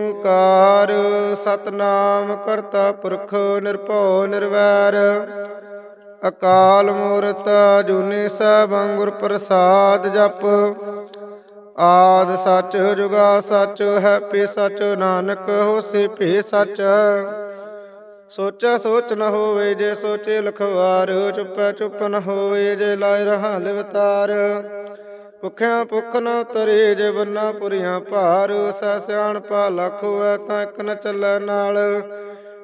ਓੰਕਾਰ ਸਤਨਾਮ ਕਰਤਾ ਪੁਰਖ ਨਿਰਭਉ ਨਿਰਵੈਰ। ਅਕਾਲ ਮੂਰਤ ਜੁਨੀ ਸੈਭੰ ਗੁਰ ਪ੍ਰਸਾਦ ਜਪ। ਆਦ ਸਚ ਜੁਗਾ ਸੱਚ, ਹੈਪੀ ਸਚ, ਨਾਨਕ ਹੋਸੀ ਭੀ ਸਚ। ਸੋਚੈ ਸੋਚ ਨ ਹੋਵੇ ਜੇ ਸੋਚੇ ਲਖਵਾਰ, ਚੁੱਪੈ ਚੁੱਪ ਨ ਹੋਵੇ ਜੇ ਲਾਇ ਰਹਾ ਲਿਵਤਾਰ। ਭੁਖਿਆ ਭੁਖ ਨ ਉਤਰੇ ਜੇ ਬੰਨਾ ਪੁਰੀਆਂ ਭਾਰ ਸੈ ਸਿਆਣਪਾ ਲੱਖ ਹੋਵੇ ਤਾਂ ਇੱਕ ਨ ਚੱਲੈ ਨਾਲ।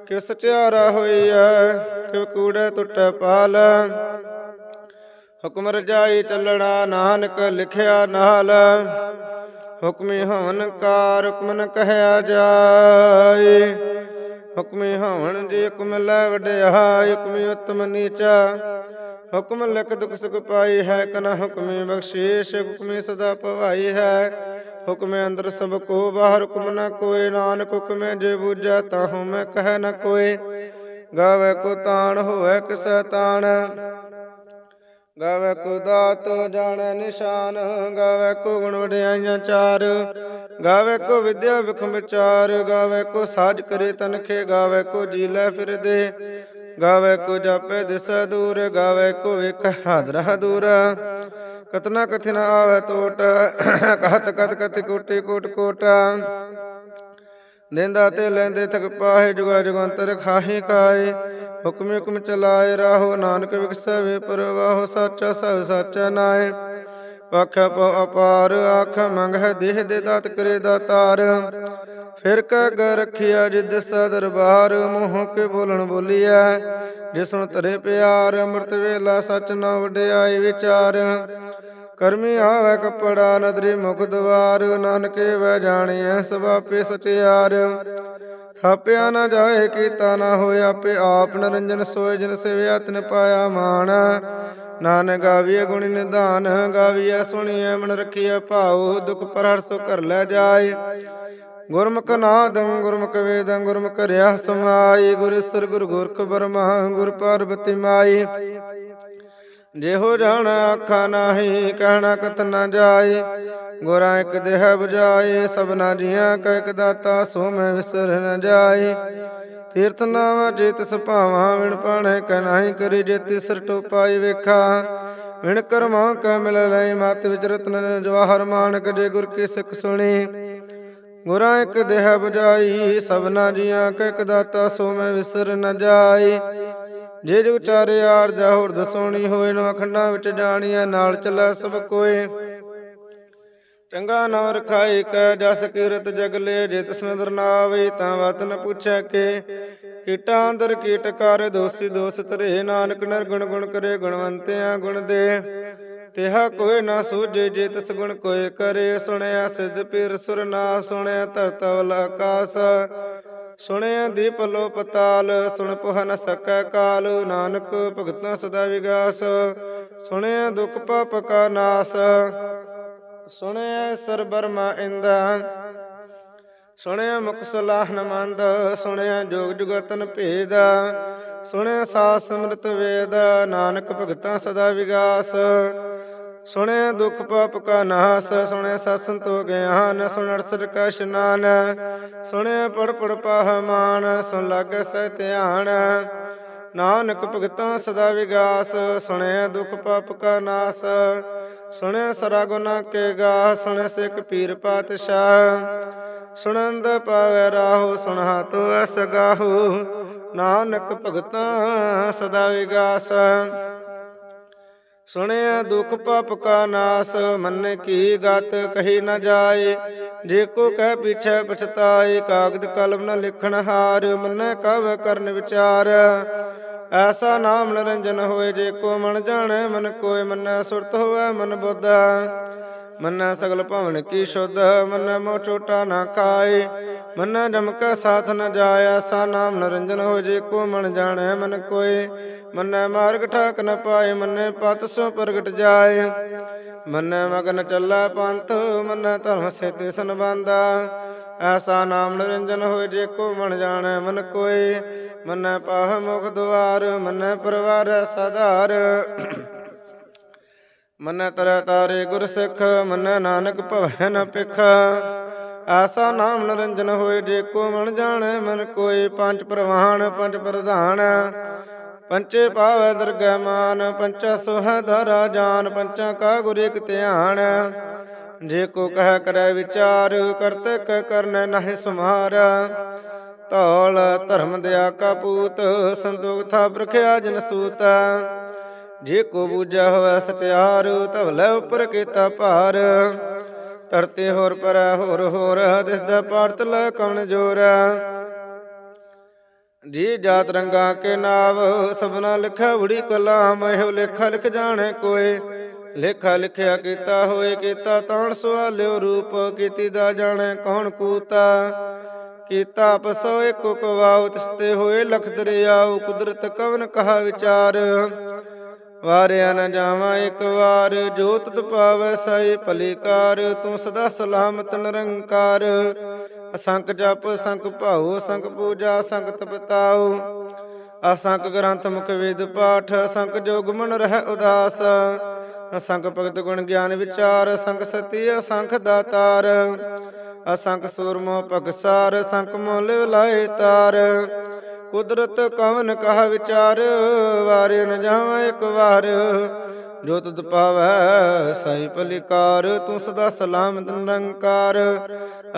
ਕਿਉ ਸਚਿਆਰਾ ਹੋਈਐ ਕਿਉ ਕੂੜੈ ਟੁੱਟੈ ਪਾਲ। ਹੁਕਮ ਰਜਾਈ ਚੱਲਣਾ ਨਾਨਕ ਲਿਖਿਆ ਨਾਲ। ਹੁਕਮੀ ਹਵਨ ਕਾਰ ਹੁਕਮ ਕਹਿਆ ਜਾਏ। ਹੁਕਮੀ ਹਵਨ ਜੇ ਹੁਕਮ ਲੈ ਵਡਿਆ, ਹੁਕਮੀ ਉਤਮ ਨੀਚਾ। ਹੁਕਮ ਲਿਖ ਦੁਖ ਸੁਖ ਪਾਈ ਹੈ ਕਨ ਹੁਕਮੀ ਬਖਸ਼ੀਸ਼ ਹੁਕਮੀ ਸਦਾ ਭਵਾਈ ਹੈ। ਹੁਕਮੇ ਅੰਦਰ ਸਭ ਕੋ ਬਾਹਰ, ਹੁਕਮ ਨ ਕੋਏ ਨਾਨਕ ਹੁਕਮੇ ਜੇ ਬੂਝੈ, ਤਾਹੂ ਮੈਂ ਕਹਿ ਨ ਕੋਏ ਗਾਵੇ ਕੋ ਤਾਣ ਹੋਵੇ, ਕਿਸੈ ਤਾਣ। ਗਾਵੇ ਕੋ ਦਾਤ ਜਾਣੈ ਨਿਸ਼ਾਨ, ਗਾਵੇ ਕੋ ਗੁਣ ਵਡਿਆਈਆਂ ਚਾਰ। ਗਾਵੇ ਕੋ ਵਿਦਿਆ ਵਿਖਮ ਵਿਚਾਰ ਗਾਵੇ ਕੋ ਸਾਜ ਕਰੇ ਤਨਖੇ, ਗਾਵੇ ਕੋ ਜੀ ਲੈ ਫਿਰਦੇ। ਗਾਵੇ ਕੋ ਜਾਪੇ ਦਿਸੈ ਦੂਰ, ਗਾਵੇ ਕੋ ਵੇਖ ਹਾਦਰਾ ਦੂਰ। ਕਤਨਾ ਕਥਿ ਆਵੇ ਟੋਟ ਕਹਤ ਕਤ ਕਤਿ ਕੋਟਿ ਕੋਟ ਕੋਟ। ਨਿੰਦਾ ਤੇ ਲੈਂਦੇ ਥਕ ਪਾਹੇ, ਜੁਗਾ ਜੁਗੰਤਰ ਖਾਹੀ ਕਾਏ ਹੁਕਮ ਹੁਕਮ ਚਲਾਏ, ਰਾਹੋ ਨਾਨਕ ਵਿਖਸੈ ਵੇ ਪਰਵਾਹੋ, ਸਾਚਾ ਸਭ ਸਾਚਾ ਨਾਏ। ਪਖ ਅਪਾਰ, ਆਖ ਮੰਗਹਿ ਦੇਹ ਦੇ ਦਾਤ ਕਰੇ ਦਾਤਾਰ ਫਿਰ ਕੈ ਗ ਰਖਿਆ ਜਿਦ ਸਾ ਦਰਬਾਰ, ਮੋਹ ਕੇ ਬੋਲਣ ਬੋਲੀਐ ਜਿਸ ਨੂੰ ਤਰੇ ਪਿਆਰ, ਅੰਮ੍ਰਿਤ ਵੇਲਾ ਸਚ ਨ ਵਡਿਆਈ ਵਿਚਾਰ। ਕਰਮੀ ਆਵੇ ਕਪੜਾ ਨਦਰੀ ਮੁਖ ਦਵਾਰ, ਨਾਨਕੇ ਵੈ ਜਾਣੀਐ ਸਵਾਪੇ ਸਚਿਆਰ। ਥਾਪਿਆ ਨਾ ਜਾਏ, ਕੀਤਾ ਨਾ ਹੋਏ ਆਪੇ ਆਪ, ਨਰੰਜਨ ਸੋਏ ਜਿਨ ਸਿਵਿਆ ਤਿਨ ਪਾਇਆ ਮਾਨ ਨਾਨਕ ਗਾਵੀਏ ਗੁਣ ਨਿਧਾਨ, ਗਾਵੀਐ ਸੁਣੀਐ ਮਨ ਰਖੀਐ ਭਾਉ, ਦੁਖ ਪਰਹਰ ਸੋ ਕਰ ਲੈ ਜਾਏ। ਗੁਰਮੁਖ ਨਾਦੰ, ਗੁਰਮੁਖ ਵੇਦੰ, ਗੁਰਮੁਖ ਰਿਆ ਸਮਾਈ, ਗੁਰ ਸਰ ਗੁਰ ਗੁਰਖ ਬਰਮਾ, ਗੁਰ ਪਾਰਬਤੀ ਮਾਈ। ਜਿਹੋ ਜਾਣ ਆਖਾ ਨਾਹੀ, ਕਹਿਣਾ ਕਤ ਨਾ ਜਾਏ ਗੁਰਾਂ ਇੱਕ ਦੇਹ 부ਜਾਏ ਸਭਨਾ ਜੀਆਂ ਕਾ ਇੱਕ ਦਾਤਾ, ਸੋ ਮੈਂ ਵਿਸਰ ਨ ਜਾਏ ਤੀਰਥ ਨਾਮ ਜੇਤ ਸੁਭਾਵਾਂ ਵਿਣ ਪਾਣੈ ਕੈ ਨਾਹੀ ਕਰੀ, ਜੇ ਤਿਸਰ ਟੋਪਾਈ ਵੇਖਾ। ਵਿਣ ਕਰਮਾਂ ਕੈ ਮਿਲ ਲੈ ਮਤ ਵਿਚ ਰਤਨ ਜਵਾਹਰ ਮਾਨਕ, ਜੇ ਗੁਰ ਕੀ ਸਿੱਖ ਸੁਣੀ। ਗੁਰਾਂ ਇੱਕ ਦੇਹ 부ਜਾਈ ਸਭਨਾ ਜੀਆਂ ਕਾ ਇੱਕ ਦਾਤਾ, ਸੋ ਮੈਂ ਵਿਸਰ ਨ ਜਾਏ ਜੇ ਜੁ ਚਾਰੇ ਆਰ ਜਾ ਹੋਰ ਦਸੋਣੀ ਹੋਏ ਨੋ ਅਖੰਡਾਂ ਵਿੱਚ ਜਾਣੀਆਂ, ਨਾਲ ਚੱਲੈ ਸਭ ਕੋਏ। ਚੰਗਾ ਨਾਮ ਰਖਾਈ ਕੈ ਜਸ ਕੀਰਤ ਜਗਲੇ ਜੇ ਤਿਸ ਨਦਰ ਨਾ ਆਵੇ ਤਾਂ ਵਤ ਨ ਪੁੱਛੈ ਕੇ। ਕੀਟਾਂ ਅੰਦਰ ਕੀਟ ਕਰ, ਦੋਸੀ ਦੋਸ ਤਰੇ ਨਾਨਕ ਨਿਰਗੁਣ ਗੁਣ ਗੁਣ ਕਰੇ, ਗੁਣਵੰਤਿਆਂ ਗੁਣ ਦੇ। ਤਿਹਾ ਕੋਈ ਨਾ ਸੂਝੇ, ਜੇ ਤਿਸ ਗੁਣ ਕੋਏ ਕਰੇ, ਸੁਣਿਆ ਸਿਧ ਪੀਰ ਸੁਰ ਨਾ ਸੁਣਿਆ ਧਰਤਵਲ ਆਕਾਸ। ਸੁਣਿਆ ਦੀਪ ਲੋ ਪਤਾਲ ਸੁਣ ਪੁਹ ਨ ਸਕੈ ਕਾਲ, ਨਾਨਕ ਭਗਤਾਂ ਸਦਾ ਵਿਗਾਸ। ਸੁਣਿਆ ਦੁਖ ਪਾਪ ਕਾ ਨਾਸ, ਸੁਣਿਆ ਸਰ ਬਰਮਾ ਇੰਦਾ। ਸੁਣਿਆ ਮੁਖ ਸਲਾਹਨ ਮੰਦ, ਸੁਣਿਆ ਜੋਗ ਜੁਗਤਨ ਭੇਦ। ਸੁਣਿਆ ਸਾਸ ਸਮ੍ਰਿਤ ਵੇਦ, ਨਾਨਕ ਭਗਤਾਂ ਸਦਾ ਵਿਗਾਸ। ਸੁਣਿਆ ਦੁਖ ਪਾਪ ਕਾ ਨਾਸ ਸੁਣਿਆ ਸਤ ਸੰਤੋ ਗਿਆਨ, ਸੁਣ ਅਰਸਰ ਕਾ ਇਸ਼ਨਾਨ ਸੁਣਿਆ ਪੜ ਪੜ ਪਾਹ ਮਾਨ, ਸੁਣ ਲਾਗੈ ਸਹਿ ਧਿਆਨ। ਨਾਨਕ ਭਗਤਾਂ ਸਦਾ ਵਿਗਾਸ ਸੁਣਿਆ ਦੁਖ ਪਾਪ ਕਾ ਨਾਸ ਸੁਣਿਆ ਸਰਾ ਗੁਨਾ ਕੇ ਗਾ ਸੁਣਿਆ ਸਿੱਖ ਪੀਰ ਪਾਤਸ਼ਾਹ। ਸੁਣੰਦ ਪਾਵੈ ਰਾਹੋ, ਸੁਣਾ ਤੋ ਅਸ ਨਾਨਕ ਭਗਤਾਂ ਸਦਾ ਵਿਗਾਸ। ਸੁਣਿਆ ਦੁਖ ਪਾਪ ਕਾ ਨਾਸ, ਮੰਨੇ ਕੀ ਗਤ, ਕਹੀ ਨ ਜਾਏ। ਜੇ ਕੋ ਕਹਿ ਪਿਛੈ ਪਛਤਾਏ, ਕਾਗਦ ਕਲਮ ਨ ਲਿਖਣ ਹਾਰ, ਮੰਨੇ ਕਵ ਕਰਨ ਵਿਚਾਰ। ਐਸਾ ਨਾਮ ਨਿਰੰਜਨ ਹੋਏ, ਜੇ ਕੋ ਮਨ ਜਾਣੈ, ਮਨ ਕੋਇ ਮੰਨੈ, ਸੁਰਤ ਹੋਵੇ ਮਨ ਬੁੱਧ। ਮੰਨੈ ਸਗਲ ਭਵਨ ਕੀ ਸ਼ੁੱਧ, ਮੰਨੈ ਮੋ ਚੋਟਾ ਨਾ ਖਾਏ ਮੰਨੈ ਜਮਕੈ ਸਾਥ ਨ ਜਾਏ ਐਸਾ ਨਾਮ ਨਿਰੰਜਨ ਹੋ ਜੇ, ਕੋ ਮਨ ਜਾਣੈ ਮਨ ਕੋਇ ਮੰਨੈ ਮਾਰਗ ਠਾਕ ਨ ਪਾਏ, ਮੰਨੈ ਪਤ ਸੋ ਪ੍ਰਗਟ ਜਾਏ। ਮੰਨੈ ਮਗਨ ਚੱਲੈ ਪੰਥ, ਮੰਨੈ ਧਰਮ ਸੇਤੇ ਸੰਬੰਧਾ ਐਸਾ ਨਾਮ ਨਿਰੰਜਨ ਹੋਏ ਜੇ, ਕੋ ਮਨ ਜਾਣੈ ਮਨ ਕੋਇ ਮੰਨੈ ਪਾਹ ਮੁਖ ਦੁਆਰ, ਮੰਨੈ ਪਰਵਾਰ ਸਧਾਰ। ਮੰਨੈ ਤਰੈ ਤਾਰੇ ਗੁਰ ਸਿੱਖ, ਮੰਨੈ ਨਾਨਕ ਭਵੈ ਨ ਪਿਖ। ਐਸਾ ਨਾਮ ਨਰੰਜਨ ਹੋਏ, ਜੇ ਕੋ ਮਨ ਜਾਣੈ, ਮਨ ਕੋਈ ਪੰਜ ਪ੍ਰਵਾਨ, ਪੰਜ ਪ੍ਰਧਾਨ। ਪੰਚੇ ਪਾਵੈ ਦਰਗਹਿ ਮਾਨ, ਪੰਚਾ ਸੁਹੈ ਦਰਾ ਜਾਨ, ਪੰਚਾਂ ਕਾ ਗੁਰ ਇਕ ਧਿਆਨ। ਜੇ ਕੋ ਕਹਿ ਕਰੈ ਵਿਚਾਰ ਕਰਤਕ ਕਰਨ ਕਰਨੈ ਸੁਮਾਰ। ਧੌਲ ਧਰਮ ਦਿਆ ਕਾ ਪੂਤ ਸੰਤੋਖ ਥਾ ਪ੍ਰਖਿਆ ਜਨ ਸੂਤ। ਜੇ ਕੋ ਬੂਝਾ ਹੋਵੇ ਸਚਿਆਰ ਧਵਲੇ ਉਪਰ ਕੀਤਾ ਭਾਰ। ਧਰਤੀ ਹੋਰ ਪਰ, ਹੋਰ ਹੋਰ ਦਿਸਦਾ ਭਾਰਤ ਲੈ ਕਵਣ ਜੋਰ। ਜੀ ਜਾਤ ਰੰਗਾ ਕੇ ਨਾਵ, ਸਭਨਾ ਲਿਖਿਆ ਬੜੀ ਕਲਾਮ, ਇਹੋ ਲੇਖਾ ਲਿਖ ਜਾਣੇ ਕੋਏ। ਲੇਖਾ ਲਿਖਿਆ ਕੀਤਾ ਹੋਏ, ਕੀਤਾ ਤਾਣ ਸਵਾਲਿਓ ਰੂਪ, ਕੀਤੀ ਦਾ ਜਾਣੇ ਕੌਣ ਕੂਤਾ। ਕੀਤਾ ਆਪਸੋ ਏਕੋ ਕਵਾਉ ਤਿਸਤੇ ਹੋਏ ਲਖ ਦਰਿਆਉ, ਕੁਦਰਤ ਕਵਨ ਕਹਾ ਵਿਚਾਰ। ਵਾਰਿਆ ਨ ਜਾਵਾਂ ਇੱਕ ਵਾਰ, ਜੋ ਤੁਧ ਪਾਵੈ ਸਾਈ ਭਲੀਕਾਰ, ਤੂੰ ਸਦਾ ਸਲਾਮਤ ਨਿਰੰਕਾਰ। ਅਸੰਖ ਜਪ ਸੰਖ ਭਾਉ ਸੰਖ ਪੂਜਾ ਸੰਖ ਤਪਤਾਉ ਅਸੰਖ ਗ੍ਰੰਥ ਮੁਖ ਵੇਦ ਪਾਠ ਅਸੰਖ ਜੋਗ ਮਨ ਰਹਿ ਉਦਾਸ। ਅਸੰਖ ਭਗਤ ਗੁਣ ਗਿਆਨ ਵਿਚਾਰ ਸੰਖ ਸਤੀ, ਅਸੰਖ ਦਾਤਾਰ। ਅਸੰਖ ਸੂਰਮੋ ਭਗਸਾਰ ਸੰਖ ਮੋਲਿ ਲਾਏ ਤਾਰ। ਕੁਦਰਤ ਕਵਨ ਕਹ ਵਿਚਾਰ, ਵਾਰੇ ਨ ਜਾਵਾਂ ਇੱਕ ਵਾਰ। ਜੋ ਤੁਧ ਪਾਵੈ ਸਾਈ ਭਲਿਕਾਰ ਤੂੰ ਸਦਾ ਸਲਾਮਤ ਨਿਰੰਕਾਰ।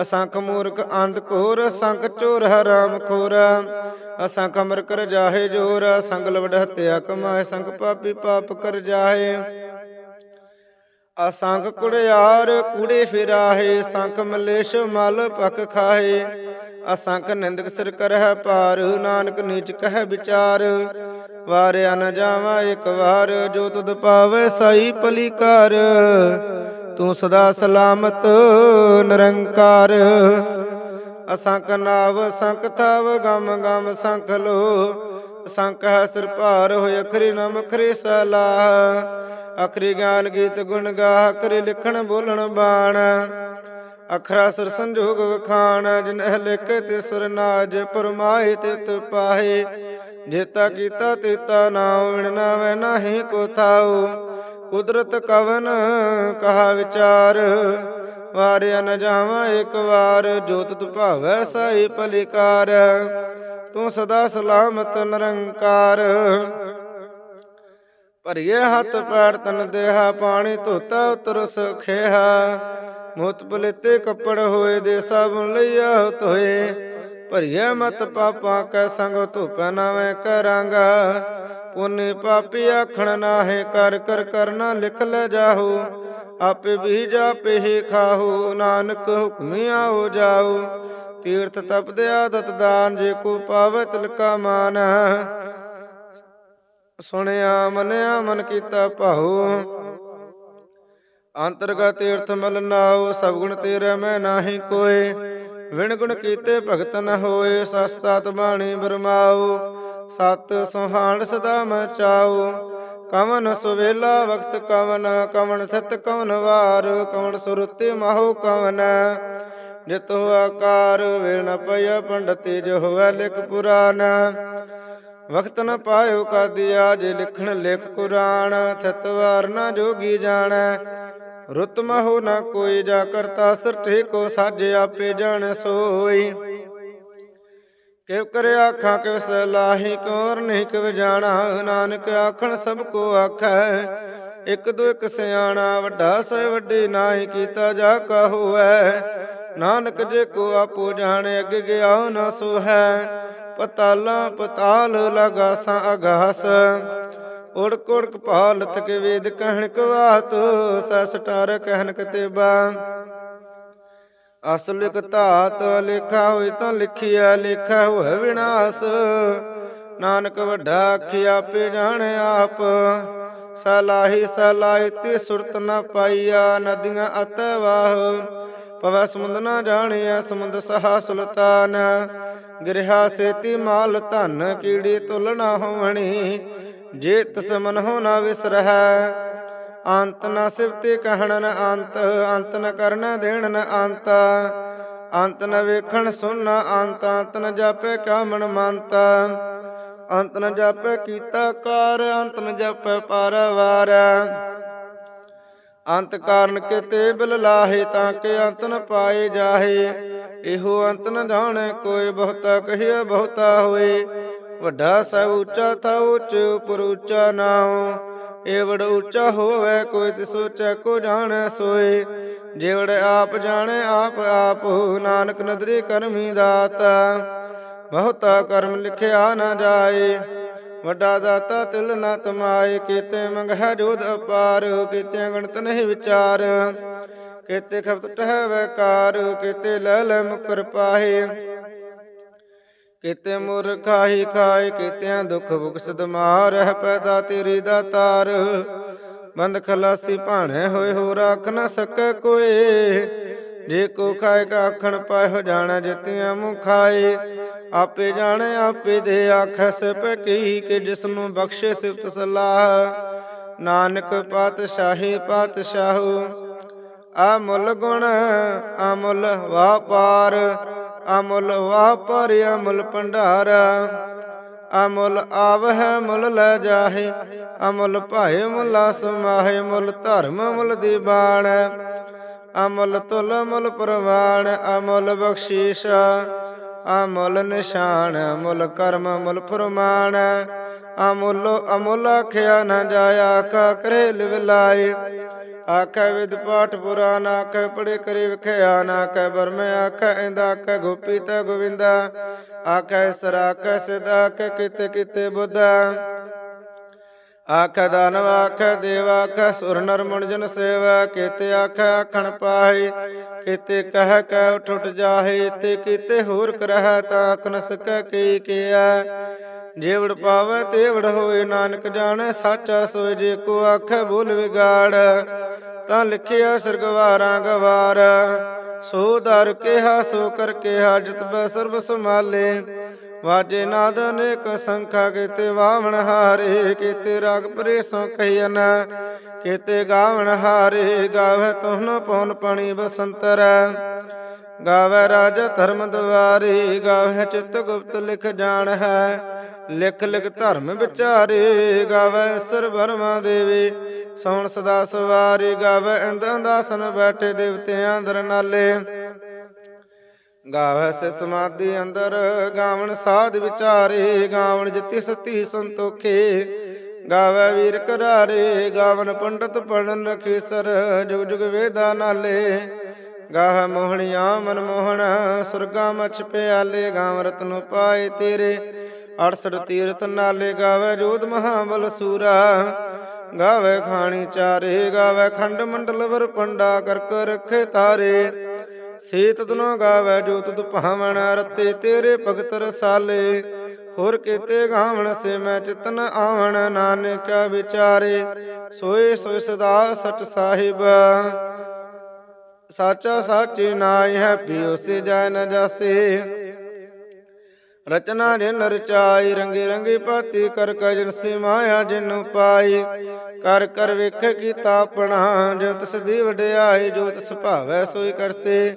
ਅਸੰਖ ਮੂਰਖ ਅੰਧ ਕੋਰ ਅਸੰਖ ਚੋਰ ਹਰਾਮ ਖੋਰ। ਅਸੰਖ ਅਮਰ ਕਰ ਜਾਹੇ ਜੋਰ, ਅਸੰਖ ਲਵੜ ਹਤਿਆ ਕਮਾਏ ਸੰਖ ਪਾਪੀ ਪਾਪ ਕਰ ਜਾਹੇ। ਅਸੰਖ ਕੁੜਿਆਰ, ਕੂੜੇ ਫਿਰਾਹੇ ਸੰਖ ਮਲੇਸ਼ ਮਲ ਪਕ ਖਾਹੇ। ਅਸੰਖ ਨਿੰਦਕ ਸਿਰ ਕਰਹਿ ਪਾਰ ਨਾਨਕ ਨੀਚ ਕਹਿ ਵਿਚਾਰ। ਵਾਰਿਆ ਨ ਜਾਵਾਂ ਇੱਕ ਵਾਰ, ਜੋ ਤੁਧ ਪਾਵੇ ਸਾਈ ਭਲੀਕਾਰ ਤੂੰ ਸਦਾ ਸਲਾਮਤ, ਨਿਰੰਕਾਰ। ਅਸੰਖ ਨਾਵ ਸੰਖ ਥਾਵ, ਗਮ ਗਮ ਸੰਖ ਲੋ। ਸੰਖ ਹੈ ਸਿਰ ਭਾਰ ਹੋਇ ਅਖਰੀ ਨਾਮ ਅਖਰੀ ਸਲਾਹ ਅਖਰੀ ਗਿਆਨ ਗੀਤ ਗੁਣ ਗਾ ਕਰੇ ਲਿਖਣ ਬੋਲਣ ਬਾਣ। ਅਖਰਾ ਸੁਰ ਸੰਜੋਗ ਵਖਾਣ, ਜਿਨਹਿ ਲਿਖੇ ਤੇ ਸੁਰ ਨਾਜ ਪਰਮਾਏ ਤੇ ਪਾਹੇ। ਜੇਤਾ ਕੀਤਾ ਤੇਤਾ ਨਾਉ ਵਿਣ ਨਾਵੇਂ ਨਾਹੀ ਕੋ ਥਾਉ। ਕੁਦਰਤ ਕਵਨ ਕਹਾ ਵਿਚਾਰ, ਵਾਰਿਆ ਨ ਜਾਵਾਂ ਇੱਕ ਵਾਰ। ਜੋਤ ਤੁਧ ਭਾਵੈ ਸਾਈ ਭਲਿਕਾਰ ਤੂੰ ਸਦਾ ਸਲਾਮਤ ਨਿਰੰਕਾਰ। ਭਰੀਏ ਹੱਥ ਪੈਰ ਤਨ ਦੇਹਾ, ਪਾਣੀ ਧੋਤਾ ਉਤਰ ਸਖੇਹਾ ਮੋਤ ਪਲੇਤੇ ਕੱਪੜ ਹੋਏ ਦੇ ਸਾਬੁਨ ਲਈਆ ਧੋਏ ਭਰੀਏ ਮਤ ਪਾਪਾਂ ਕੈ ਸੰਗ ਧੁਪੈ ਨਾਵੇਂ ਕਰਾਂਗਾ। ਪੁੰਨੇ ਪਾਪੀ ਆਖਣ ਨਾਹੇ ਕਰ ਕਰ ਕਰਨਾ ਲਿਖ ਲੈ ਜਾਹੂ। ਆਪੇ ਵੀ ਜਾਪੇ ਹੀ ਨਾਨਕ ਹੁਕਮੀ ਆਓ ਜਾਓ। ਤੀਰਥ ਤਪਦਿਆ ਆਦਤ ਦਾਨ ਜੇ ਕੋ ਪਾਵੇ ਤਿਲਕਾ ਮਾਨ। ਸੁਣਿਆ ਮਨਿਆ ਮਨ ਕੀਤਾ ਭਾਉ। ਅੰਤਰਗਤ ਤੀਰਥ ਮਲ ਨਾਉ, ਸਭ ਗੁਣ ਤੇਰੇ ਮੈਂ ਨਾਹੀ ਕੋਏ। ਵਿਣ ਗੁਣ ਕੀਤੇ ਭਗਤ ਨ ਹੋਏ ਸਸਤਤ ਬਾਣੀ ਬਰਮਾਉ। ਸਤ ਸੁਹਾਣ ਸਦਾ ਮਚਾਉ ਕਵਨ ਸੁਵੇਲਾ ਵਕਤ ਕਵਨ ਕਵਨ ਥਿਤ ਕਵਨ ਵਾਰ। ਕਵਨ ਸੁਰਤੀ ਮਹੋ ਕਵਨ। ਜਿਤ ਹੋ ਆਕਾਰ ਵੇਣ ਪਇ ਪੰਡਤੀ ਜੋ ਹੋਵੇ ਲਿਖ ਪੁਰਾਨ ਵਕਤ ਨ ਪਾਇਓ ਕਾਦਿਆ ਜੇ ਲਿਖਣ ਲਿਖ ਕੁਰਾਨ। ਥਿਤ ਵਾਰ ਨ ਜੋਗੀ ਜਾਣੈ। ਰੁਤ ਮਹੋ ਨ ਕੋਈ ਜਾ ਕਰਤਾ ਸਰਠੇ ਕੋ ਸਾਜੇ ਆਪੇ ਜਾਣ ਸੋਈ। ਕਿਵ ਕਰ ਆਖਾਂ ਕਿਵ ਸਲਾਹੀ, ਕੋਰ ਨਹੀਂ ਕਿਵ ਜਾਣਾ, ਨਾਨਕ ਆਖਣ ਸਭ ਕੋ ਆਖੈ। ਇਕ ਦੋ ਇਕ ਸਿਆਣਾ, ਵੱਡਾ ਸੋ ਵੱਡੀ ਨਾਹੀ ਕੀਤਾ ਜਾ ਕਾ ਹੋਐ ਨਾਨਕ ਜੇ ਕੋ ਆਪੋ ਜਾਣੇ, ਅੱਗੇ ਗਿਆ ਨਾ ਸੋ ਹੈ ਪਤਾਲਾ ਪਤਾਲ ਲਗਾਸਾਂ ਅਗਾਸ। ਉੜ ਕੋੜ ਕਪਾਲ ਥਕੇ ਵੇਦ ਕਹਿਣ ਕਵਾਤ ਸਸ ਟਾਰ ਕਹਿਣ ਕਤੇਬਾ। ਅਸਲ ਇਕ ਧਾਤ, ਲਿਖਾ ਹੋਈ ਤਾਂ ਲਿਖਿਆ ਲਿਖਾ ਹੋਏ ਵਿਨਾਸ਼। ਨਾਨਕ ਵੱਡਾ ਆਖਿਆ ਆਪੇ ਜਾਣੇ ਆਪ। ਸਲਾਹੀ ਸਲਾਹੀ ਤੇ ਸੁਰਤ ਨ ਪਾਈਆ, ਨਦੀਆਂ ਅਤ ਵਾਹ। ਪਵੈ ਸਮੁੰਦ ਨਾ ਜਾਣਿਆ ਸਮੁੰਦ ਸਹਾ ਸੁਲਤਾਨ। ਗਿਰਹਾ ਸੇਤੀ ਮਾਲ ਧਨ, ਕੀੜੀ ਤੁਲ ਨਾ ਹੋਵਣੀ। ਜੇ ਤਸ ਮਨ ਹੋ ਵਿਸਰਹਿ, ਅੰਤ ਨ ਸਿਵਤੇ ਕਹਿਣ ਨ ਅੰਤ ਅੰਤ ਨ ਕਰਨ ਦੇਣ ਨ ਅੰਤ ਅੰਤ ਨ ਵੇਖਣ ਸੁਣ ਅੰਤ ਅੰਤ ਨ ਜਾਪੇ ਕਾ ਮੰਤ, ਅੰਤ ਨ ਜਾਪੇ ਕੀਤਾ ਕਾਰ, ਅੰਤ ਨ ਜਾਪੇ ਪਰਵਾਰ। ਅੰਤ ਕਾਰਨ ਕਿਤੇ ਬਿਲ ਲਾਹੇ ਤਾਂ ਕਿ ਅੰਤ ਨ ਪਾਏ ਜਾਹੇ, ਇਹੋ ਅੰਤ ਨ ਜਾਣੇ ਕੋਈ ਬਹੁਤਾ ਕਹੀਏ ਬਹੁਤਾ ਹੋਏ। ਵੱਡਾ ਸਭ ਉੱਚਾ ਥਾ ਉੱਚ ਉਪਰ ਉੱਚਾ ਨਾਉ। ਏਵੜ ਉੱਚਾ ਹੋਵੇ, ਕੋਈ ਤਿਸ ਉੱਚਾ ਕੋ ਜਾਣੈ ਸੋਏ। ਜਿਵੜ ਆਪ ਜਾਣੈ, ਆਪ ਆਪ ਨਾਨਕ ਨਦਰੀ ਕਰਮੀ ਦਾਤਾ। ਬਹੁਤਾ ਕਰਮ ਲਿਖਿਆ ਨਾ ਜਾਏ, ਵੱਡਾ ਦਾਤਾ ਤਿਲ ਨਾ ਤਮਾਏ। ਕੀਤੇ ਮੰਗਹਿ ਜੋਧ ਅਪਾਰ, ਕੀਤੇ ਗਣਤ ਨਹੀਂ ਵਿਚਾਰ। ਕੀਤੇ ਖਪਤ ਟਹਿ ਵੈਕਾਰ, ਕੀਤੇ ਲੈ ਲੈ ਮੁਕਰ ਪਾਹੇ। ਕਿਤੇ ਮੁਰ ਖਾਹੀ ਖਾਏ, ਕੀਤਿਆਂ ਦੁਖ ਭੁਖ ਸਦ ਮਾਰਹਿ ਪੈਦਾ ਤੇਰੀ ਦਾਤਾਰ ਬੰਦ ਖਲਾਸੀ ਭਾਣੇ ਹੋਏ ਹੋ ਰਾਖ ਨਾ ਸਕੈ ਕੋਏ ਜੇ ਕੋ ਖਾਏਗਾ ਆਖਣ ਪਾਏ, ਹੋ ਜਾਣਾ ਜਿਤਿਆਂ ਮੁ ਆਪੇ ਜਾਣੇ, ਆਪੇ ਦੇ ਆਖੈ ਸਪ ਕੀ ਕਿ ਜਿਸ ਨੂੰ ਬਖਸ਼ੇ ਸਿਫਤ ਸਲਾਹ। ਨਾਨਕ ਪਾਤਸ਼ਾਹੀ ਪਾਤਸ਼ਾਹੂ ਅਮੁੱਲ ਗੁਣ ਅਮੁੱਲ ਵਾਪਾਰ ਅਮੁੱਲ ਵਾਪਰ, ਅਮੁਲ ਭੰਡਾਰ। ਅਮੁਲ ਆਵਹਿ ਮੁੱਲ ਲੈ ਜਾਹੇ। ਅਮੁੱਲ ਭਾਏ ਮੁੱਲਾ ਸਮਾਹੇ ਮੁੱਲ ਧਰਮ ਮੁੱਲ ਦੀਵਾਨ ਅਮੁੱਲ ਤੁਲ ਮੁੱਲ ਪ੍ਰਵਾਨ ਅਮੁੱਲ ਬਖਸ਼ੀਸ਼। ਅਮੁੱਲ ਨਿਸ਼ਾਨ ਮੁੱਲ ਕਰਮ ਮੁੱਲ ਫਰਮਾਨ। ਅਮੁੱਲ ਅਮੁੱਲ ਆਖਿਆ ਨਾ ਜਾਇਆ, ਕਾ ਕਰੇ ਲਿਵ ਆਖੈ ਵਿਦ ਪਾਠ ਪੁਰਾਨ ਆਖੈ ਪੜੇ ਕਰੇ ਵਿਖਿਆ ਨਾ ਆਖੈ ਬਰਮੇ ਆਖੈ, ਇੰਦਾ ਆਖੈ, ਗੋਪੀ ਤ ਗੋਵਿੰਦਾ। ਆਖੈ ਸਰਾ ਸਿਦਾ ਆਖੈ, ਕਿਤੇ ਕਿਤੇ ਬੁੱਧਾ ਆਖੈ ਦਾਨਵ, ਆਖੈ ਦੇਵ, ਆਖੈ ਸੁਰ ਨਰ ਮਣ ਸੇਵਾ, ਕੀਤੇ ਆਖੈ ਆਖਣ ਪਾਹੀ, ਕੀਤੇ ਕਹਿ ਕਹਿ ਉਠ ਉਠ ਜਾਹੇ, ਤੇ ਕੀਤੇ ਹੋਰ ਕਰਹਿ ਤਾਂ ਆਖ ਸਕੈ ਕੀ ਕੀਆ ਜੇਵੜ ਪਾਵੈ ਤੇਵੜ ਹੋਏ ਨਾਨਕ ਜਾਣੈ, ਸਾਚਾ ਸੋਏ ਜੇ ਕੋ ਆਖੈ ਬੋਲ ਵਿਗਾੜ। ਤਾਂ ਲਿਖਿਆ ਸਰਗਵਾਰਾਂ ਗਵਾਰ, ਸੋ ਦਰ ਕਿਹਾ, ਸੋ ਕਰ ਕਿਹਾ, ਜਿਤ ਬੈ ਸਰਬ ਸੰਭਾਲੇ। ਵਾਜੇ ਨਾਦ ਅਨੇਕ ਸੰਖਾ ਕੀਤੇ, ਵਾਵਣ ਹਾਰੇ ਕੀਤੇ, ਰਾਗ ਪਰੇਸੋਂ ਕਹੀਨ ਕੀਤੇ ਗਾਵਣ ਹਾਰੇ, ਗਾਵੇ ਤੁਹਨ ਪਉਨ ਪਣੀ ਬਸੰਤਰ। ਗਾਵੇ ਰਾਜ ਧਰਮ ਦੁਆਰੇ ਗਾਵੇ ਚਿਤ ਗੁਪਤ ਲਿਖ ਜਾਣ। ਹੈ ਲਿਖ ਲਿਖ ਧਰਮ ਵਿਚਾਰੇ ਗਾਵੇ ਸਰ ਬਰਮਾ ਦੇਵੀ। ਸੌਣ ਸਦਾ ਸਵਾਰੀ ਗਾਵੇ ਇੰਦਾਂ ਦਾਸਨ ਬੈਠੇ ਦੇਵਤਿਆਂ ਅੰਦਰ ਨਾਲੇ। ਗਾਵੇ ਸੇ ਸਮਾਧੀ ਅੰਦਰ, ਗਾਵਣ ਸਾਧ ਵਿਚਾਰੇ, ਗਾਵਣ ਜਿਤੀ ਸਤੀ ਸੰਤੋਖੇ। ਗਾਵੇ ਵੀਰ ਕਰਾਰੇ ਗਾਵਨ ਪੰਡਤ ਪੜਨ ਰਖੀ ਸਰ ਜੁਗ ਜੁਗ ਵੇਦਾ ਨਾਲੇ। ਗਾਹ ਮੋਹਣੀਆਂ ਮਨ ਮੋਹਣ ਸੁਰਗਾ ਮਛ ਪਿਆਲੇ ਗਾਵ ਰਤਨ ਪਾਏ ਤੇਰੇ। 68 ਤੀਰਥ ਨਾਲੇ ਗਾਵੇ ਜੋਧ ਮਹਾਬਲ ਸੂਰਾ। ਗਾਵੇ ਖਾਣੀ ਚਾਰੇ, ਗਾਵੇ ਖੰਡ ਮੰਡਲ ਵਰ ਪੰਡਾ ਕਰਕ ਰਖੇ ਤਾਰੇ। ਸੀਤ ਤੁਨੋ ਗਾਵੇ ਜੋ ਤੁਧ ਰਤੇ ਤੇਰੇ ਭਗਤ ਰਸਾਲੇ। ਹੋਰ ਕੀਤੇ ਗਾਵਣ ਸੇ ਮੈਂ ਚਿਤਨ ਆਵਣ ਨਾਨਕ ਵਿਚਾਰੇ। ਸੋਏ ਸੋਏ ਸਦਾ ਸਚ ਸਾਹਿਬ। ਸਾਚਾ ਸਾਚੀ ਨਾਇ ਹੈ, ਪਿਓ ਸੇ ਜਾਇ ਨ ਜਾਸੇ। ਰਚਨਾ ਜਿਨ ਰਚਾਈ ਰੰਗੇ ਰੰਗੇ ਪਾਤੀ ਕਰ ਕਜਨ ਸੇ ਮਾਇਆ ਜਿਨ ਪਾਈ ਕਰ ਕਰ ਵੇਖ ਕੀਤਾ ਆਪਣਾ, ਜੋ ਤਿਸ ਦੀ ਵਡਿਆਈ, ਜੋ ਤਿਸ ਭਾਵੈ ਸੋਈ ਕਰਸੇ।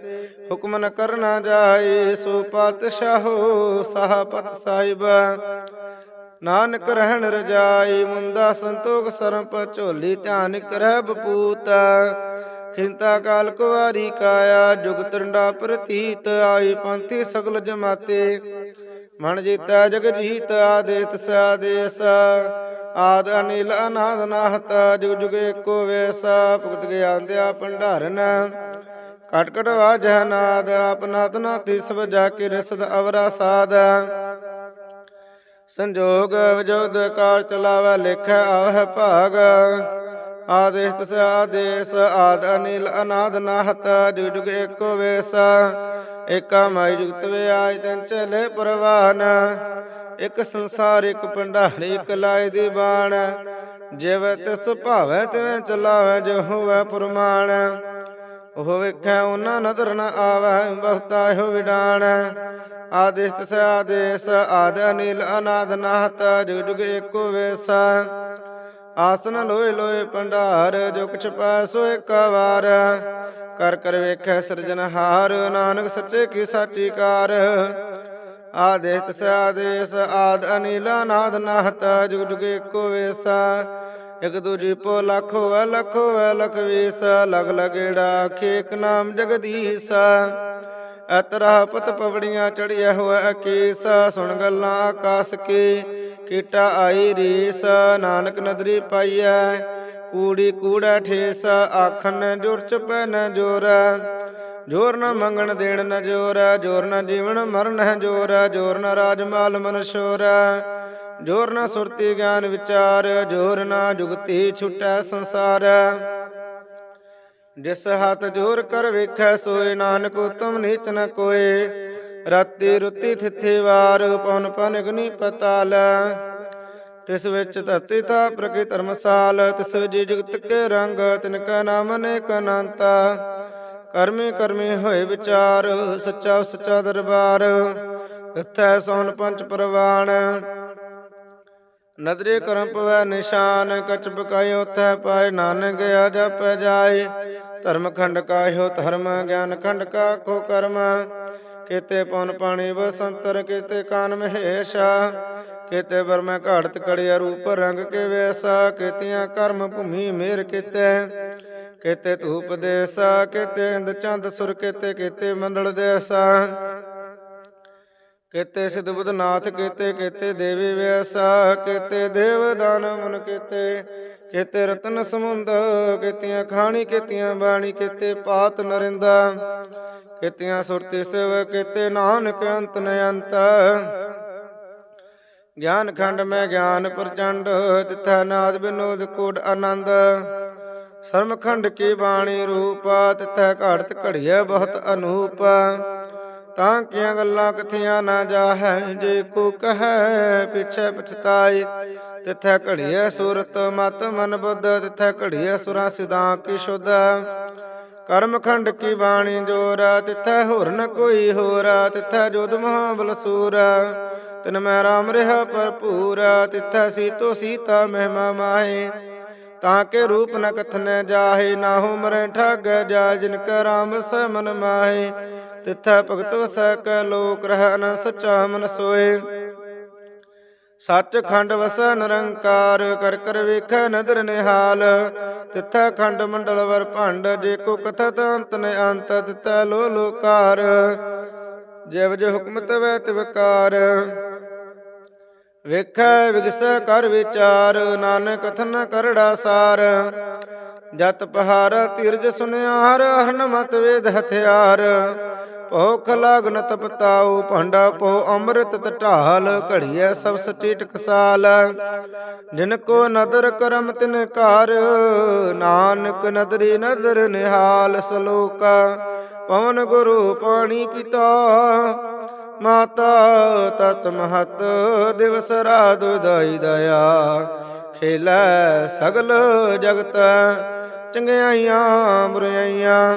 ਹੁਕਮ ਨ ਕਰਨਾ ਜਾਏ ਸੋ ਪਾਤਸ਼ਾਹੋ ਸਾਹਪਤ ਸਾਹਿਬ। ਨਾਨਕ ਰਹਿਣ ਰਜਾਈ ਮੁੰਦਾ ਸੰਤੋਖ ਸਰਮ ਝੋਲੀ, ਧਿਆਨ ਕਰਹਿ ਬਪੂਤ। ਖਿੰਤਾ ਕਾਲ ਕੁਵਾਰੀ ਕਾਇਆ, ਜੁਗ ਤਰੰਡਾ ਪ੍ਰਤੀਤ, ਆਈ ਪੰਥੀ ਸਗਲ ਜਮਾਤੇ। ਮਨ ਜੀਤਾ ਜਗ ਜੀਤ ਆਦੇਤ ਸਾਦੇਸ ਆਦ ਅਨਿਲ ਅਨਾਦ ਨਾਹਤ, ਜੁਗ ਜੁਗ ਏਕੋ ਵੇਸਾ, ਭੁਗਤ ਗਿਆਨ ਦਿਆ ਭੰਡਾਰਨ। ਕਟ ਕਟ ਵਾਜੈ ਨਾਦ ਆਪਨਾਤ ਨਾਤੀ ਸਭ ਜਾ ਕੇ ਰਸਦ ਅਵਰਾ ਸਾਧ ਸੰਜੋਗ ਵਿਜੋਗ ਕਾਲ ਚਲਾਵੈ ਲਿਖੈ ਆਵਹਿ ਭਾਗ। ਆਦੇਸ਼ ਤਸ ਆਦੇਸ਼ ਆਦ ਅਨਿਲ ਅਨਾਦ ਨਾਹਤ, ਜੁਗ ਜੁਗ ਏਕੋ ਵੇਸ। ਏਕਾ ਮਾਈ ਜੁਗਤ ਵੇ ਆਇ ਤਨ ਚਲੇ ਪ੍ਰਵਾਨ। ਇਕ ਸੰਸਾਰ, ਇਕ ਭੰਡਾਰ, ਇਕ ਲਾਇ ਦੀ ਬਾਣ। ਜਿਵ ਤਿਸ ਭਾਵੈ ਤਿਵੇਂ ਚਲਾਵੈ, ਜੋ ਹੋਵੈ ਪੁਰਮਾਨ ਉਹ ਵੇਖੈ ਉਹਨਾਂ ਨਦਰ ਨ ਆਵੈ, ਬਹੁਤਾ ਇਹੋ ਵਿਡਾਣ। ਆਦੇਸ਼ ਤਸ ਆਦੇਸ਼ ਆਦ ਅਨਿਲ ਅਨਾਦ ਨਾਹਤ, ਜੁਗ ਜੁਗ ਏਕੋ ਵੇਸਾ। ਆਸਨ ਲੋਏ ਲੋਏ ਭੰਡਾਰ, ਜੋ ਕੁਛ ਪੈ ਸੋ ਇੱਕ ਵਾਰ। ਕਰ ਕਰ ਵੇਖੈ ਸਿਰਜਨਹਾਰ ਨਾਨਕ ਸੱਚੇ ਕੀ ਸਾਚੀ ਕਾਰ ਆਦੇਸ਼ ਤਸ ਆਦੇਸ਼, ਆਦ ਅਨੀਲਾ, ਅਨਾਦ ਨਾਹਤ, ਜੁਗ ਜੁਗ ਏਕੋ ਵੇਸਾ। ਇਕ ਦੂਜੀ ਪੋ ਲਖੋ ਹੋਵੇ ਲਖੋ ਹੋਵੇ, ਲਖ ਵੀਸ। ਲਗ ਲਗੇੜਾ ਖੇਕ ਨਾਮ ਜਗਦੀਸ਼। ਅਤਰਾ ਪਤ ਪਵੜੀਆਂ ਚੜਿਆ ਹੋਇਆ ਅਕੀਸ, ਸੁਣ ਗੱਲਾਂ ਆਕਾਸ ਕੀ। ਕੀਟਾ ਆਈ ਰੀਸ, ਨਾਨਕ ਨਦਰੀ ਪਾਈਐ। ਕੂੜੀ ਕੂੜਾ ਠੇਸ ਆਖਨ ਜੁਰ ਚਪੈ ਨ ਜੋਰ। ਜੋਰ ਨ ਮੰਗਣ ਦੇਣ ਨ ਜੋਰ ਜੋਰ ਨ ਜੀਵਨ ਮਰਨ ਹੈ ਜੋਰ। ਜੋਰ ਨ ਰਾਜ ਮਾਲ ਮਨ ਸ਼ੋਰ। ਜੋਰ ਨ ਸੁਰਤੀ ਗਿਆਨ ਵਿਚਾਰ, ਜੋਰ ਨ ਜੁਗਤੀ ਛੁਟੈ ਸੰਸਾਰ। ਜਿਸ ਹੱਥ ਜੋਰ ਕਰ ਵੇਖੈ, ਸੋਏ ਨਾਨਕ ਉਤਮ ਨੀਚ ਨ ਕੋਏ। ਰਾਤੀ ਰੁੱਤੀ ਥਿੱਥੇ ਵਾਰ, ਪਉਨ ਪਨ ਅਗਨੀ ਪਤਾਲ। ਤਿਸ ਵਿੱਚ ਧਰਤੀ ਥਾ ਪ੍ਰਕਿ ਧਰਮਸਾਲ, ਤਿਸ ਵਿੱਚ ਜਗਤ ਕੇ ਰੰਗ, ਤਿਨ ਕਾ ਨਾਮ ਅਨੇਕ ਅਨੰਤਾ। ਕਰਮੀ ਕਰਮੀ ਹੋਏ ਵਿਚਾਰ, ਸੱਚਾ ਸੱਚਾ ਦਰਬਾਰ। ਤਿਥੈ ਸੋਨ ਪੰਚ ਪ੍ਰਵਾਨ ਨਦਰੇ ਕਰਮ ਪਵੈ ਨਿਸ਼ਾਨ, ਕਚ ਬਕਾਇ ਉਥੈ ਪਾਏ, ਨਾਨਕ ਆ ਜਪੈ ਜਾਏ। ਧਰਮ ਖੰਡ ਕਾਹਿਓ ਧਰਮ, ਗਿਆਨ ਖੰਡ ਕਾ ਕੋ ਕਰਮ। ਕੀਤੇ ਪਉਨ ਪਾਣੀ ਬਸੰਤਰ, ਕੀਤੇ ਕਾਨ ਮਹੇਸ਼ਾ। ਕੀਤੇ ਬਰਮੈ ਘਾੜਤ ਕੜਿਆ ਰੂਪ, ਰੰਗ ਕੇ ਵੈਸਾ। ਕੀਤੀਆਂ ਕਰਮ ਭੂਮੀ ਮੇਰ ਕੀਤੇ। ਕੀਤੇ ਧੂਪ ਦੇਸਾ, ਕੀਤੇ ਇੰਦ ਚੰਦ ਸੁਰ, ਕੀਤੇ ਕੀਤੇ ਮੰਡਲ ਦੇਸਾ। ਕੀਤੇ ਸਿਧ ਬੁਧਨਾਥ ਕੀਤੇ ਕੀਤੇ ਦੇਵੀ ਵੈਸਾ। ਕੀਤੇ ਦੇਵ ਦਾਨ ਮਨ ਕੀਤੇ। ਕੀਤੇ ਰਤਨ ਸਮੁੰਦ ਕੀਤੀਆਂ ਖਾਣੀ, ਕੀਤੀਆਂ ਬਾਣੀ, ਕੀਤੇ ਪਾਤ ਨਰਿੰਦਾ, ਕੀਤੀਆਂ ਸੁਰਤੀ ਸਿਵ ਕੀਤੇ ਨਾਨਕ ਅੰਤ ਨ ਅੰਤ ਗਿਆਨ ਖੰਡ ਮੈਂ ਗਿਆਨ ਪ੍ਰਚੰਡ, ਤਿਥੈ ਨਾਦ ਬਿਨੋਦ ਕੋਟ ਆਨੰਦ। ਸਰਮ ਖੰਡ ਕੀ ਬਾਣੀ ਰੂਪ, ਤਿਥੈ ਘੜਤ ਘੜੀਐ ਬਹੁਤ ਅਨੂਪ। ਤਾਂ ਕੀਆਂ ਗੱਲਾਂ ਕਥੀਆਂ ਨਾ ਜਾਹੈ? ਜੇ ਕੋ ਕਹੈ, ਪਿਛੈ ਪਛਤਾਈ। ਤਿਥੈ ਘੜੀਐ ਸੂਰਤ, ਮਤ ਮਨ ਬੁੱਧ। ਤਿਥੈ ਘੜੀਐ ਸੁਰਾਂ ਸਿਦਾਂ ਕੀ ਸ਼ੁੱਧ। ਕਰਮ ਖੰਡ ਕੀ ਬਾਣੀ ਜੋਰ, ਤਿਥੈ ਹੋਰ ਨ ਕੋਈ ਹੋਰ। ਤਿਥੈ ਜੋਦ ਮਹਾਬਲ ਬਲਸੂਰ ਤਿਨ ਮੈਂ ਰਾਮ ਰਿਹਾ ਭਰਪੂਰ। ਤਿਥੈ ਸੀਤੋ ਸੀਤਾ ਮਹਿਮਾ ਮਾਹੇ। ਤਾਂ ਕੇ ਰੂਪ ਨ ਕਥਨ ਜਾਹੇ ਨਾ ਹੋ ਮਰੈ ਠੱਗ ਜਾ ਜਿਨ ਕੈ ਰਾਮ ਸ ਮਨ ਮਾਹੇ। ਤਿਥੈ ਭਗਤ ਵਸੈ ਕੈ ਲੋਕ ਰਹਿ ਨ ਸੱਚਾ ਮਨ ਸੋਏ। ਸੱਚ ਖੰਡ ਵਸੈ ਨਿਰੰਕਾਰ, ਕਰ ਕਰ ਵੇਖੈ ਨਦਰ ਨਿਹਾਲ। ਤਿਥੈ ਖੰਡ ਮੰਡਲ ਵਰ ਭੰਡ, ਜੇ ਕੋ ਕਥਤ ਅੰਤ ਨ ਅੰਤ, ਤਿਥੈ ਲੋ ਲੋਕਾਰ। ਜਿਵ ਜਿ ਹੁਕਮ ਤਵੈ ਤਿਵਕਾਰ ਵੇਖੈ, ਵਿਗਸੈ ਕਰ ਵਿਚਾਰ, ਨਾਨਕ ਕਥਨ ਕਰੜਾ ਸਾਰ। ਜਤ ਪਹਾਰ, ਤੀਰਜ ਸੁਨਿਆਰ ਹਰਨ ਮਤ ਵੇਦ ਹਥਿਆਰ। ਭੋਖ ਲਾਗਨ ਤਪਤਾਉ ਭਾਂਡਾ ਪੋ ਅੰਮ੍ਰਿਤ ਤਟਾਲ, ਘੜੀਐ ਸਭ ਸਚੀ ਟਕਸਾਲ। ਜਿਨ ਕੋ ਨਦਰ ਕਰਮ ਤਿਨ ਘਰ, ਨਾਨਕ ਨਦਰੀ ਨਦਰ ਨਿਹਾਲ ਸਲੋਕ। ਪਵਨ ਗੁਰੂ ਪਾਣੀ ਪਿਤਾ, ਮਾਤਾ ਤਤ ਮਹਤ ਦਿਵਸ ਰਾਤ ਦਾਈ ਦਇਆ। ਖੇਲੈ ਸਗਲ ਜਗਤ, ਚੰਗਿਆਈਆਂ ਬੁਰਾਈਆਂ